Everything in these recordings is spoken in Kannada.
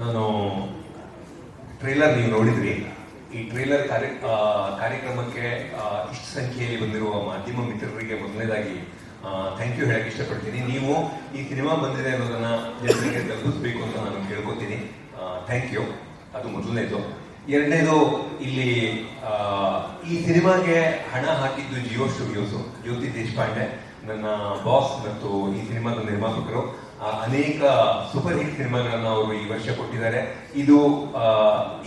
ನಾನು ಟ್ರೈಲರ್ ನೀವು ನೋಡಿದ್ರಿ. ಈ ಟ್ರೈಲರ್ ಕಾರ್ಯ ಕಾರ್ಯಕ್ರಮಕ್ಕೆ ಇಷ್ಟು ಸಂಖ್ಯೆಯಲ್ಲಿ ಬಂದಿರುವ ಮಾಧ್ಯಮ ಮಿತ್ರರಿಗೆ ಮೊದಲನೇದಾಗಿ ಥ್ಯಾಂಕ್ ಯು ಹೇಳಕ್ಕೆ ಇಷ್ಟಪಡ್ತೀನಿ. ನೀವು ಈ ಸಿನಿಮಾ ಬಂದಿದೆ ಅನ್ನೋದನ್ನ ಜನರಿಗೆ ತಲುಪಿಸ್ಬೇಕು ಅಂತ ನಾನು ಕೇಳ್ಕೊತೀನಿ. ಥ್ಯಾಂಕ್ ಯು ಅದು ಮೊದಲನೇದು. ಎರಡನೇದು, ಇಲ್ಲಿ ಈ ಸಿನಿಮಾಗೆ ಹಣ ಹಾಕಿದ್ದು ಜಿಯೋ ಸ್ಟುಡಿಯೋಸು ಜ್ಯೋತಿ ದೇಶಪಾಂಡೆ. ನನ್ನ ಬಾಸ್ ಮತ್ತು ಈ ಸಿನಿಮಾದ ನಿರ್ಮಾಪಕರು. ಅನೇಕ ಸೂಪರ್ ಹಿಟ್ ಸಿನಿಮಾಗಳನ್ನು ಅವರು ಈ ವರ್ಷ ಕೊಟ್ಟಿದ್ದಾರೆ. ಇದು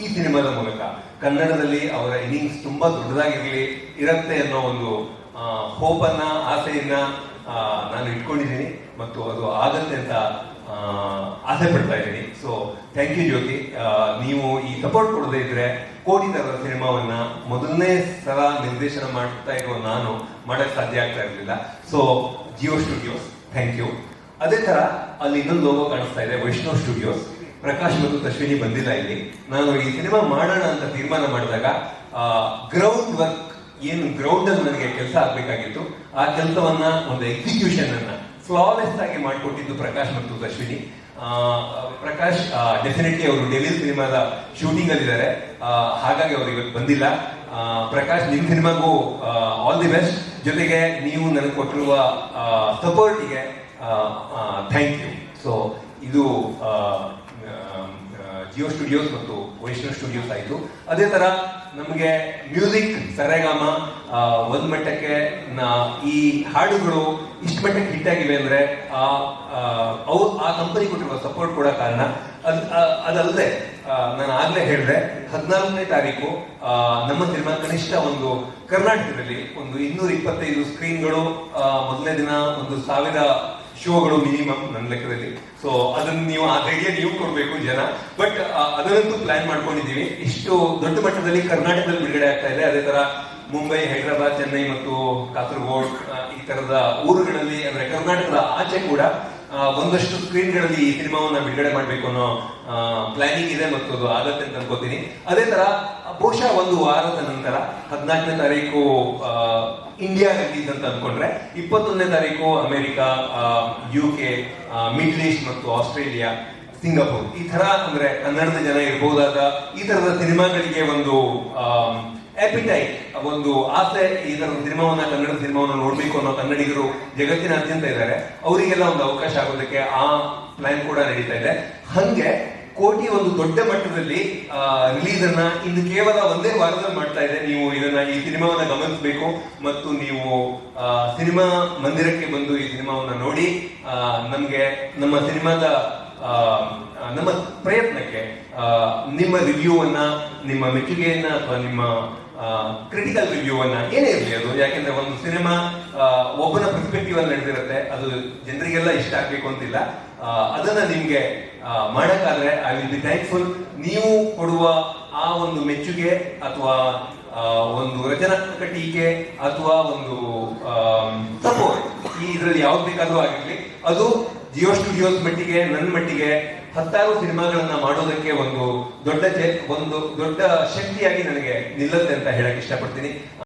ಈ ಸಿನಿಮಾದ ಮೂಲಕ ಕನ್ನಡದಲ್ಲಿ ಅವರ ಇನ್ನಿಂಗ್ಸ್ ತುಂಬಾ ದೊಡ್ಡದಾಗಿರ್ಲಿ ಇರುತ್ತೆ ಅನ್ನೋ ಒಂದು ಹೋಪನ್ನ, ಆಸೆಯನ್ನ ನಾನು ಇಟ್ಕೊಂಡಿದ್ದೀನಿ ಮತ್ತು ಅದು ಆಗತ್ತೆ ಅಂತ ಆಸೆ ಪಡ್ತಾ ಇದ್ದೀನಿ. So thank you Jyoti. ನೀವು ಈ ಸಪೋರ್ಟ್ ಕೊಡದೇ ಇದ್ರೆ ಕೋಟಿ ತರದ ಸಿನಿಮಾವನ್ನ ಮೊದಲನೇ ಸಲ ನಿರ್ದೇಶನ ಮಾಡ್ತಾ ಇರೋ ನಾನು ಮಾಡಕ್ ಸಾಧ್ಯ ಆಗ್ತಾ ಇರಲಿಲ್ಲ. So Jio Studios thank you ಅದೇ ತರ ಅಲ್ಲಿ ಇನ್ನೊಂದು ಲೋಗೋ ಕಾಣಿಸ್ತಾ ಇದೆ ವೈಷ್ಣವ್ ಸ್ಟುಡಿಯೋಸ್ ಪ್ರಕಾಶ್ ಮತ್ತು ತಶ್ವಿನಿ ಬಂದಿಲ್ಲ ಇಲ್ಲಿ. ನಾನು ಈ ಸಿನಿಮಾ ಮಾಡೋಣ ಅಂತ ತೀರ್ಮಾನ ಮಾಡಿದಾಗ ಗ್ರೌಂಡ್ ವರ್ಕ್ ಏನು ಗ್ರೌಂಡ್ ಅಲ್ಲಿ ನನಗೆ ಕೆಲಸ ಆಗ್ಬೇಕಾಗಿತ್ತು. ಆ ಕೆಲಸವನ್ನ ಒಂದು ಎಕ್ಸಿಕ್ಯೂಷನ್ ಅನ್ನ ಫ್ಲಾಲೆಸ್ ಆಗಿ ಮಾಡಿಕೊಟ್ಟಿದ್ದು ಪ್ರಕಾಶ್ ಮತ್ತು ತಶ್ವಿನಿ ಪ್ರಕಾಶ್ ಡೆಫಿನೆಟ್ಲಿ ಅವರು ಡೆಲ್ಲಿ ಸಿನಿಮಾದ ಶೂಟಿಂಗ್ ಅಲ್ಲಿ ಇದ್ದಾರೆ. ಹಾಗಾಗಿ ಅವರು ಇವತ್ತು ಬಂದಿಲ್ಲ. ಪ್ರಕಾಶ್, ನಿಮ್ ಸಿನಿಮಾಗೂ ಆಲ್ ದಿ ಬೆಸ್ಟ್ ಜೊತೆಗೆ ನೀವು ನನಗೆ ಕೊಟ್ಟಿರುವ ಸಪೋರ್ಟಿಗೆ ಥ್ಯಾಂಕ್ ಯು ಸೊ ಇದು ಜಿಯೋ ಸ್ಟುಡಿಯೋಸ್ ಮತ್ತು ವೈಷ್ಣವ್ ಸ್ಟುಡಿಯೋಸ್ ಆಯಿತು. ಅದೇ ಥರ ನಮಗೆ ಮ್ಯೂಸಿಕ್ ಸರೆಗಾಮ ಒಂದು ಮಟ್ಟಕ್ಕೆ ಈ ಹಾಡುಗಳು ಇಷ್ಟು ಮಟ್ಟಕ್ಕೆ ಹಿಟ್ ಆಗಿವೆ ಅಂದರೆ ಆ ಆ, ಕಂಪನಿ ಕೊಟ್ಟಿರುವ ಸಪೋರ್ಟ್ ಕೂಡ ಕಾರಣ. ಅದು ಅದಲ್ಲದೆ ನಾನು ಆಗಲೇ ಹೇಳಿದೆ ಹದಿನಾಲ್ಕನೇ ತಾರೀಕು ನಮ್ಮ ಸಿನಿಮಾ ಕನಿಷ್ಠ ಒಂದು ಕರ್ನಾಟಕದಲ್ಲಿ ಒಂದು ಇನ್ನೂರ ಇಪ್ಪತ್ತೈದು ಸ್ಕ್ರೀನ್ಗಳು ಮೊದಲನೇ ದಿನ ಒಂದು ಸಾವಿರ ಶೋಗಳು ಮಿನಿಮಮ್ ನನ್ನ ಲೆಕ್ಕದಲ್ಲಿ. ಸೊ ಅದನ್ನ ನೀವು ಆ ಧೈರ್ಯ ನೀವು ಕೊಡಬೇಕು ಜನ. ಬಟ್ ಅದನ್ನಂತೂ ಪ್ಲಾನ್ ಮಾಡ್ಕೊಂಡಿದ್ದೀವಿ. ಇಷ್ಟು ದೊಡ್ಡ ಮಟ್ಟದಲ್ಲಿ ಕರ್ನಾಟಕದಲ್ಲಿ ಬಿಡುಗಡೆ ಆಗ್ತಾ ಇದೆ. ಅದೇ ತರ ಮುಂಬೈ, ಹೈದರಾಬಾದ್, ಚೆನ್ನೈ ಮತ್ತು ಕಾಸರಗೋಡ್ ಈ ತರದ ಊರುಗಳಲ್ಲಿ, ಅಂದ್ರೆ ಕರ್ನಾಟಕದ ಆಚೆ ಕೂಡ ಒಂದಷ್ಟು ಸ್ಕ್ರೀನ್ಗಳಲ್ಲಿ ಈ ಸಿನಿಮಾವನ್ನ ಬಿಡುಗಡೆ ಮಾಡಬೇಕು ಅನ್ನೋ ಪ್ಲಾನಿಂಗ್ ಇದೆ ಮತ್ತು ಅದು ಆಗತ್ತೆ ಅಂತ ಅನ್ಕೋತೀನಿ. ಅದೇ ತರ ಬಹುಶಃ ಒಂದು ವಾರದ ನಂತರ ಹದಿನಾಲ್ಕನೇ ತಾರೀಕು ಇಂಡಿಯಾ ರಿಲೀಸ್ ಅಂತ ಅಂದ್ಕೊಂಡ್ರೆ ಇಪ್ಪತ್ತೊಂದನೇ ತಾರೀಕು America U K Middle East ಮತ್ತು ಆಸ್ಟ್ರೇಲಿಯಾ, ಸಿಂಗಾಪುರ್. ಈ ತರ ಅಂದ್ರೆ ಕನ್ನಡದ ಜನ ಇರಬಹುದಾದ ಈ ತರದ ಸಿನಿಮಾಗಳಿಗೆ ಒಂದು ಎಪಿಟೈಟ್ ಒಂದು ಆಸೆ ಈ ತರದ ಸಿನಿಮಾವನ್ನ ಕನ್ನಡ ಸಿನಿಮಾವನ್ನ ನೋಡ್ಬೇಕು ಅನ್ನೋ ಕನ್ನಡಿಗರು ಜಗತ್ತಿನಾದ್ಯಂತ ಇದ್ದಾರೆ. ಅವರಿಗೆಲ್ಲ ಒಂದು ಅವಕಾಶ ಆಗೋದಕ್ಕೆ ಆ ಪ್ಲಾನ್ ಕೂಡ ನಡೀತಾ ಇದೆ. ಹಂಗೆ ಕೋಟಿ ಒಂದು ದೊಡ್ಡ ಮಟ್ಟದಲ್ಲಿ ರಿಲೀಸ್ ಅನ್ನ ಇನ್ನು ಕೇವಲ ಒಂದೇ ವಾರದಲ್ಲಿ ಮಾಡ್ತಾ ಇದೆ. ನೀವು ಇದನ್ನ ಈ ಸಿನಿಮಾವನ್ನ ಗಮನಿಸಬೇಕು ಮತ್ತು ನೀವು ಸಿನಿಮಾ ಮಂದಿರಕ್ಕೆ ಬಂದು ಈ ಸಿನಿಮಾವನ್ನ ನೋಡಿ ನಮಗೆ ನಮ್ಮ ಸಿನಿಮಾದ ನಮ್ಮ ಪ್ರಯತ್ನಕ್ಕೆ ನಿಮ್ಮ ರಿವ್ಯೂ ಅನ್ನ ನಿಮ್ಮ ಮೆಚ್ಚುಗೆಯನ್ನ ಅಥವಾ ನಿಮ್ಮ ಕ್ರಿಟಿಕಲ್ ರಿವ್ಯೂ ಅನ್ನ ಏನೇ ಇರಲಿ ಅದು. ಯಾಕೆಂದ್ರೆ ಒಂದು ಸಿನಿಮಾ ಒಬ್ಬನ ಪರ್ಸ್ಪೆಕ್ಟಿವ್ ಅಲ್ಲಿ ನಡೆದಿರುತ್ತೆ. ಅದು ಜನರಿಗೆಲ್ಲ ಇಷ್ಟ ಆಗ್ಬೇಕು ಅಂತಿಲ್ಲ. ಅದನ್ನ ನಿಮ್ಗೆ ಮಾಡಕ್ಕಾದ್ರೆ ಐ ವಿಲ್ ಬಿ ಥ್ಯಾಂಕ್ಫುಲ್ ನೀವು ಕೊಡುವ ಆ ಒಂದು ಮೆಚ್ಚುಗೆ ಅಥವಾ ಒಂದು ರಚನಾತ್ಮಕ ಟೀಕೆ ಅಥವಾ ಒಂದು ಸಪೋರ್ಟ್ ಈ ಇದರಲ್ಲಿ ಯಾವ್ದು ಬೇಕಾದ್ರೂ ಆಗಿರ್ಲಿ. ಅದು ಜಿಯೋ ಸ್ಟುಡಿಯೋಸ್ ಮಟ್ಟಿಗೆ ನನ್ನ ಮಟ್ಟಿಗೆ ಹತ್ತಾರು ಸಿನಿಮಾಗಳನ್ನ ಮಾಡೋದಕ್ಕೆ ಒಂದು ದೊಡ್ಡ ಒಂದು ದೊಡ್ಡ ಶಕ್ತಿಯಾಗಿ ನನಗೆ ನಿಲ್ಲುತ್ತೆ ಅಂತ ಹೇಳಕ್ ಇಷ್ಟಪಡ್ತೀನಿ.